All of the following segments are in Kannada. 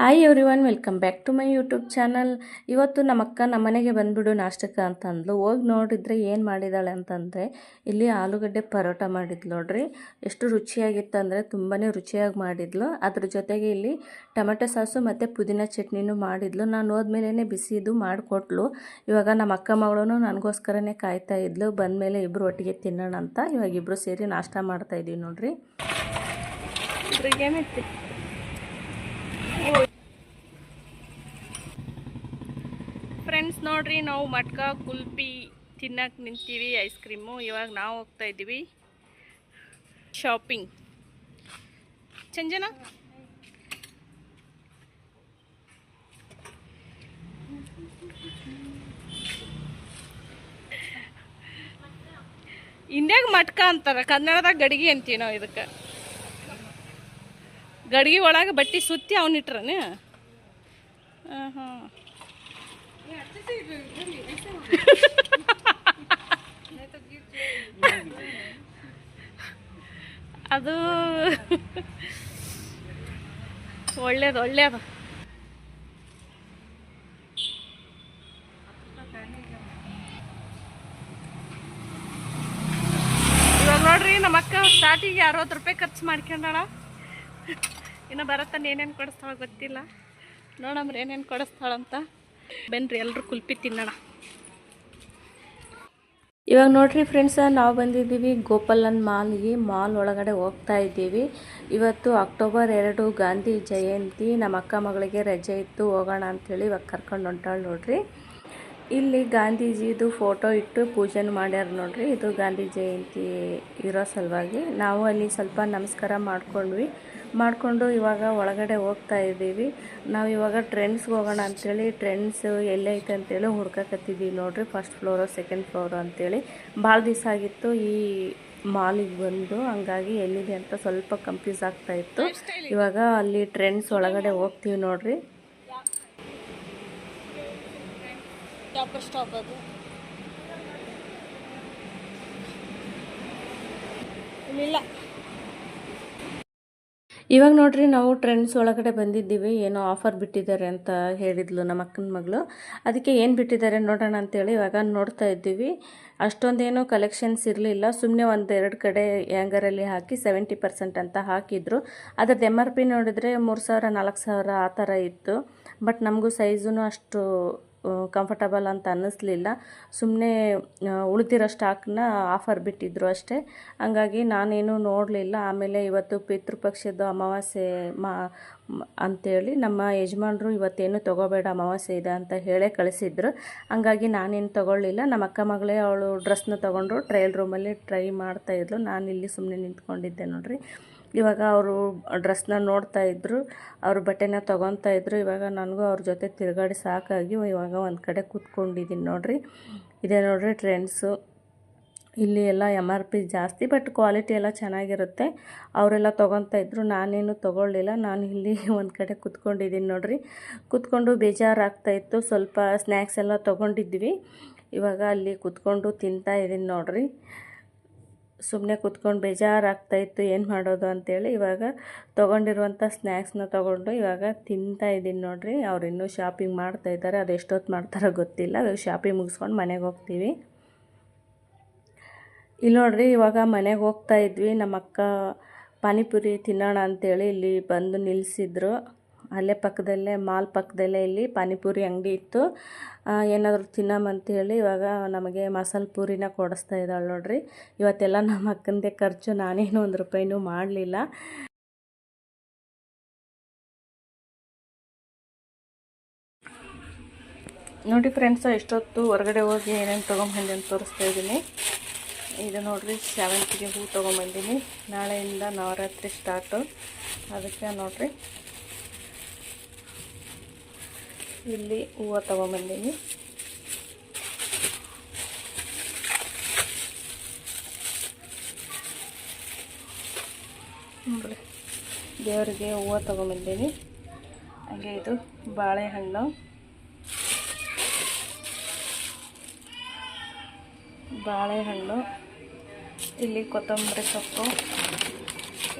Hi everyone welcome back to my YouTube channel ಇವತ್ತು ನಮ್ಮ ಅಕ್ಕ ನಮ್ಮ ಮನೆಗೆ ಬಂದುಬಿಡು ನಾಷ್ಟಕ್ಕೆ ಅಂತ ಅಂದ್ಲು ಹೋಗಿ ನೋಡಿದರೆ ಏನು ಮಾಡಿದಾಳೆ ಅಂತಂದರೆ, ಇಲ್ಲಿ ಆಲೂಗಡ್ಡೆ ಪರೋಟ ಮಾಡಿದ್ಲು ನೋಡ್ರಿ. ಎಷ್ಟು ರುಚಿಯಾಗಿತ್ತು ಅಂದರೆ ತುಂಬಾ ರುಚಿಯಾಗಿ ಮಾಡಿದ್ಲು. ಅದ್ರ ಜೊತೆಗೆ ಇಲ್ಲಿ ಟೊಮೆಟೊ ಸಾಸು ಮತ್ತು ಪುದೀನ ಚಟ್ನಿನೂ ಮಾಡಿದ್ಲು. ನಾನು ಹೋದ್ಮೇಲೆ ಬಿಸಿದು ಮಾಡಿಕೊಟ್ಲು. ಇವಾಗ ನಮ್ಮ ಅಕ್ಕ ಮಗಳೂ ನನಗೋಸ್ಕರನೇ ಕಾಯ್ತಾ ಇದ್ಲು. ಬಂದಮೇಲೆ ಇಬ್ಬರು ಒಟ್ಟಿಗೆ ತಿನ್ನೋಣ ಅಂತ ಇವಾಗ ಇಬ್ಬರು ಸೇರಿ ನಾಷ್ಟ ಮಾಡ್ತಾ ಇದೀವಿ ನೋಡ್ರಿ. ಫ್ರೆಂಡ್ಸ್ ನೋಡ್ರಿ, ನಾವು ಮಟ್ಕ ಕುಲ್ಪಿ ತಿನ್ನಕ್ಕೆ ನಿಂತೀವಿ ಐಸ್ ಕ್ರೀಮು ಇವಾಗ ನಾವು ಹೋಗ್ತಾ ಇದ್ದೀವಿ ಶಾಪಿಂಗ್ ಚಂಜನ? ಇಂಡಿಯಾಗ ಮಟ್ಕ ಅಂತಾರೆ? ಕನ್ನಡದಾಗ ಗಡಿಗೆ ಅಂತೀವಿ ನಾವು ಇದಕ್ಕೆ. ಗಡಿಗೆ ಒಳಗೆ ಬಟ್ಟೆ ಸುತ್ತಿ ಅವನಿಟ್ರನೇ ಹಾಂ ಹಾಂ ಅದು ಒಳ್ಳೇದು ಒಳ್ಳೇದು. ಇವಾಗ ನೋಡ್ರಿ, ನಮ್ಮ ಅಕ್ಕ ಸ್ಟಾರ್ಟಿಗೆ ಅರವತ್ತು ರೂಪಾಯಿ ಖರ್ಚು ಮಾಡ್ಕೊಂಡಾಳ? ಇನ್ನು ಬರತ್ತಾನ, ಏನೇನು ಕೊಡಿಸ್ತಾಳ ಗೊತ್ತಿಲ್ಲ. ನೋಡಮ್ರಿ, ಏನೇನು ಕೊಡಿಸ್ತಾಳಂತ. ಬನ್ರಿ ಎಲ್ಲರೂ ಕುಲ್ಪಿ ತಿನ್ನೋಣ. ಇವಾಗ ನೋಡ್ರಿ ಫ್ರೆಂಡ್ಸ ನಾವು ಬಂದಿದ್ದೀವಿ ಗೋಪಾಲನ್ ಮಾಲ್ಗೆ. ಮಾಲ್ ಒಳಗಡೆ ಹೋಗ್ತಾ ಇದ್ದೀವಿ. ಇವತ್ತು ಅಕ್ಟೋಬರ್ ಎರಡು, ಗಾಂಧಿ ಜಯಂತಿ. ನಮ್ಮ ಅಕ್ಕ ಮಗಳಿಗೆ ರಜೆ ಇತ್ತು, ಹೋಗೋಣ ಅಂಥೇಳಿ ಇವಾಗ ಕರ್ಕೊಂಡು ಹೊಂಟಾಳು ನೋಡ್ರಿ. ಇಲ್ಲಿ ಗಾಂಧೀಜಿದು ಫೋಟೋ ಇಟ್ಟು ಪೂಜೆನ ಮಾಡ್ಯಾರ ನೋಡ್ರಿ. ಇದು ಗಾಂಧಿ ಜಯಂತಿ ಇರೋ ಸಲುವಾಗಿ. ನಾವು ಅಲ್ಲಿ ಸ್ವಲ್ಪ ನಮಸ್ಕಾರ ಮಾಡ್ಕೊಂಡ್ವಿ. ಮಾಡಿಕೊಂಡು ಇವಾಗ ಒಳಗಡೆ ಹೋಗ್ತಾ ಇದ್ದೀವಿ. ನಾವು ಇವಾಗ ಟ್ರೆಂಡ್ಸ್ಗೆ ಹೋಗೋಣ ಅಂಥೇಳಿ ಟ್ರೆಂಡ್ಸ್ ಎಲ್ಲೈತೆ ಅಂತೇಳಿ ಹುಡ್ಕಕತ್ತಿದ್ದೀವಿ ನೋಡ್ರಿ. ಫಸ್ಟ್ ಫ್ಲೋರು ಸೆಕೆಂಡ್ ಫ್ಲೋರು ಅಂಥೇಳಿ ಭಾಳ ದಿವಸ ಆಗಿತ್ತು ಈ ಮಾಲಿಗೆ ಬಂದು. ಹಂಗಾಗಿ ಎಲ್ಲಿದೆ ಅಂತ ಸ್ವಲ್ಪ ಕನ್ಫ್ಯೂಸ್ ಆಗ್ತಾ ಇತ್ತು. ಇವಾಗ ಅಲ್ಲಿ ಟ್ರೆಂಡ್ಸ್ ಒಳಗಡೆ ಹೋಗ್ತೀವಿ ನೋಡ್ರಿ. ಟಾಪರ್ ಸ್ಟಾಪ್ ಅದು ಇಲ್ಲಿಲ್ಲ ಇವಾಗ ನೋಡ್ರಿ, ನಾವು ಟ್ರೆಂಡ್ಸ್ ಒಳಗಡೆ ಬಂದಿದ್ದೀವಿ. ಏನೋ ಆಫರ್ ಬಿಟ್ಟಿದ್ದಾರೆ ಅಂತ ಹೇಳಿದ್ಲು ನಮ್ಮ ಅಕ್ಕನ ಮಗಳು. ಅದಕ್ಕೆ ಏನು ಬಿಟ್ಟಿದ್ದಾರೆ ನೋಡೋಣ ಅಂತೇಳಿ ಇವಾಗ ನೋಡ್ತಾ ಇದ್ದೀವಿ. ಅಷ್ಟೊಂದೇನೋ ಕಲೆಕ್ಷನ್ಸ್ ಇರಲಿಲ್ಲ. ಸುಮ್ಮನೆ ಒಂದೆರಡು ಕಡೆ ಹ್ಯಾಂಗರಲ್ಲಿ ಹಾಕಿ ಸೆವೆಂಟಿ ಪರ್ಸೆಂಟ್ ಅಂತ ಹಾಕಿದ್ರು. ಅದ್ರದ್ದು ಎಂ ಆರ್ ಪಿ ನೋಡಿದ್ರೆ ಮೂರು ಸಾವಿರ, ನಾಲ್ಕು ಸಾವಿರ ಆ ಥರ ಇತ್ತು. ಬಟ್ ನಮಗೂ ಸೈಜೂ ಅಷ್ಟು ಕಂಫರ್ಟಬಲ್ ಅಂತ ಅನ್ನಿಸ್ಲಿಲ್ಲ. ಸುಮ್ಮನೆ ಉಳಿದಿರೋ ಸ್ಟಾಕ್ನ ಆಫರ್ ಬಿಟ್ಟಿದ್ರು ಅಷ್ಟೇ. ಹಂಗಾಗಿ ನಾನೇನು ನೋಡಲಿಲ್ಲ. ಆಮೇಲೆ ಇವತ್ತು ಪಿತೃಪಕ್ಷದ ಅಮಾವಾಸ್ಯೆ ಮಾ ಅಂಥೇಳಿ ನಮ್ಮ ಯಜಮಾನ್ರು ಇವತ್ತೇನು ತೊಗೋಬೇಡ ಅಮಾವಾಸ್ಯೆ ಇದೆ ಅಂತ ಹೇಳೇ ಕಳಿಸಿದ್ರು. ಹಂಗಾಗಿ ನಾನೇನು ತೊಗೊಳ್ಳಿಲ್ಲ. ನಮ್ಮ ಅಕ್ಕ ಮಗಳೇ ಅವಳು ಡ್ರೆಸ್ನ ತೊಗೊಂಡ್ರು ಟ್ರಯಲ್ ರೂಮಲ್ಲಿ ಟ್ರೈ ಮಾಡ್ತಾಯಿದ್ಲು ನಾನು ಇಲ್ಲಿ ಸುಮ್ಮನೆ ನಿಂತ್ಕೊಂಡಿದ್ದೆ ನೋಡ್ರಿ. ಇವಾಗ ಅವರು ಡ್ರೆಸ್ನ ನೋಡ್ತಾ ಇದ್ದರು ಅವ್ರ ಬಟ್ಟೆನ ತೊಗೊತಾ ಇದ್ದರು ಇವಾಗ ನನಗೂ ಅವ್ರ ಜೊತೆ ತಿರುಗಾಡಿ ಸಾಕಾಗಿ ಇವಾಗ ಒಂದು ಕಡೆ ಕೂತ್ಕೊಂಡಿದ್ದೀನಿ ನೋಡಿರಿ. ಇದೇ ನೋಡಿರಿ ಟ್ರೆಂಡ್ಸು ಇಲ್ಲಿ ಎಲ್ಲ ಎಂ ಆರ್ ಪಿ ಜಾಸ್ತಿ ಬಟ್ ಕ್ವಾಲಿಟಿ ಎಲ್ಲ ಚೆನ್ನಾಗಿರುತ್ತೆ. ಅವರೆಲ್ಲ ತೊಗೊತಾ ಇದ್ದರು ನಾನೇನು ತೊಗೊಳ್ಳಿಲ್ಲ, ನಾನು ಇಲ್ಲಿ ಒಂದು ಕಡೆ ಕೂತ್ಕೊಂಡಿದ್ದೀನಿ ನೋಡಿರಿ. ಕೂತ್ಕೊಂಡು ಬೇಜಾರಾಗ್ತಾಯಿತ್ತು ಸ್ವಲ್ಪ ಸ್ನ್ಯಾಕ್ಸ್ ಎಲ್ಲ ತೊಗೊಂಡಿದ್ವಿ. ಇವಾಗ ಅಲ್ಲಿ ಕೂತ್ಕೊಂಡು ತಿಂತಾ ಇದ್ದೀನಿ ನೋಡ್ರಿ. ಸುಮ್ಮನೆ ಕೂತ್ಕೊಂಡು ಬೇಜಾರಾಗ್ತಾಯಿತ್ತು ಏನು ಮಾಡೋದು ಅಂತೇಳಿ ಇವಾಗ ತೊಗೊಂಡಿರುವಂಥ ಸ್ನ್ಯಾಕ್ಸ್ನ ತೊಗೊಂಡು ಇವಾಗ ತಿಂತಾ ಇದ್ದೀನಿ ನೋಡಿರಿ. ಅವ್ರು ಇನ್ನೂ ಶಾಪಿಂಗ್ ಮಾಡ್ತಾ ಇದ್ದಾರೆ. ಅದು ಎಷ್ಟೊತ್ತು ಮಾಡ್ತಾರೋ ಗೊತ್ತಿಲ್ಲ. ಶಾಪಿಂಗ್ ಮುಗಿಸ್ಕೊಂಡು ಮನೆಗೆ ಹೋಗ್ತೀವಿ. ಇಲ್ಲಿ ನೋಡಿರಿ, ಇವಾಗ ಮನೆಗೆ ಹೋಗ್ತಾ ಇದ್ವಿ. ನಮ್ಮ ಅಕ್ಕ ಪಾನಿಪುರಿ ತಿನ್ನೋಣ ಅಂತೇಳಿ ಇಲ್ಲಿ ಬಂದು ನಿಲ್ಲಿಸಿದ್ರು ಅಲ್ಲೇ ಪಕ್ಕದಲ್ಲೇ, ಮಾಲ್ ಪಕ್ಕದಲ್ಲೇ ಇಲ್ಲಿ ಪಾನಿಪುರಿ ಅಂಗಡಿ ಇತ್ತು. ಏನಾದರೂ ತಿನ್ನಮಂತೇಳಿ ಇವಾಗ ನಮಗೆ ಮಸಾಲೆ ಪೂರಿನ ಕೊಡಿಸ್ತಾ ಇದ್ದಾಳೆ ನೋಡ್ರಿ. ಇವತ್ತೆಲ್ಲ ನಮ್ಮ ಅಕ್ಕಂದೇ ಖರ್ಚು, ನಾನೇನು ಒಂದು ರೂಪಾಯಿನೂ ಮಾಡಲಿಲ್ಲ. ನೋಡಿ ಫ್ರೆಂಡ್ಸ, ಎಷ್ಟೊತ್ತು ಹೊರಗಡೆ ಹೋಗಿ ಏನೇನು ತೊಗೊಂಬಂದೆ ಅಂತ ತೋರಿಸ್ತಾ ಇದ್ದೀನಿ. ಇದು ನೋಡ್ರಿ ಸೇವಂತಿಗೆ ಹೂ ತೊಗೊಂಬಂದೀನಿ. ನಾಳೆಯಿಂದ ನವರಾತ್ರಿ ಸ್ಟಾರ್ಟು ಅದಕ್ಕೆ ನೋಡ್ರಿ. ಇಲ್ಲಿ ಹೂವು ತೊಗೊಂಬಂದೀನಿ. ದೇವರಿಗೆ ಹೂವು ತೊಗೊಂಬಂದೀನಿ. ಹಾಗೆ ಇದು ಬಾಳೆಹಣ್ಣು. ಬಾಳೆಹಣ್ಣು. ಇಲ್ಲಿ ಕೊತ್ತಂಬರಿ ಸೊಪ್ಪು.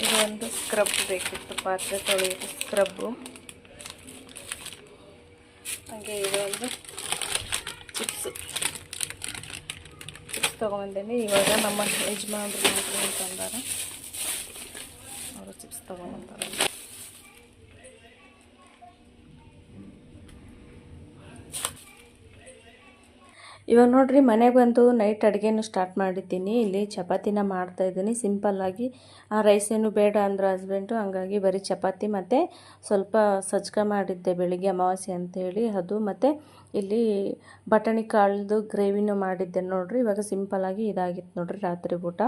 ಇದು ಒಂದು ಸ್ಕ್ರಬ್ ಬೇಕಿತ್ತು, ಪಾತ್ರೆ ತೊಳೆಯೋದು ಸ್ಕ್ರಬ್ಬು ಹಾಗೆ ಇದೊಂದು ಚಿಪ್ಸ್. ಚಿಪ್ಸ್ ತೊಗೊಂಬಂದೇನಿ ಇವಾಗ ನಮ್ಮ ಯಜಮಾನ್ರು ಮಾಡ್ರಿ ಅಂತ ಅಂದಾರ. ಅವರು ಚಿಪ್ಸ್ ತೊಗೊಂಬಂದಾರ. ಇವಾಗ ನೋಡಿರಿ ಮನೆಗೆ ಬಂದು ನೈಟ್ ಅಡುಗೆನೂ ಸ್ಟಾರ್ಟ್ ಮಾಡಿದ್ದೀನಿ. ಇಲ್ಲಿ ಚಪಾತಿನ ಮಾಡ್ತಾ ಇದ್ದೀನಿ. ಸಿಂಪಲ್ಲಾಗಿ ಆ ರೈಸ್ ಏನು ಬೇಡ ಅಂದ್ರೆ ಹಸ್ಬೆಂಡು ಹಂಗಾಗಿ ಬರೀ ಚಪಾತಿ ಮತ್ತು ಸ್ವಲ್ಪ ಸಜ್ಕ ಮಾಡಿದ್ದೆ ಬೆಳಿಗ್ಗೆ ಅಮಾವಾಸ್ಯೆ ಅಂತೇಳಿ ಅದು. ಮತ್ತು ಇಲ್ಲಿ ಬಟಾಣಿ ಕಾಳ್ದು ಗ್ರೇವಿನೂ ಮಾಡಿದ್ದೆ ನೋಡಿರಿ. ಇವಾಗ ಸಿಂಪಲ್ಲಾಗಿ ಇದಾಗಿತ್ತು ನೋಡಿರಿ ರಾತ್ರಿ ಊಟ.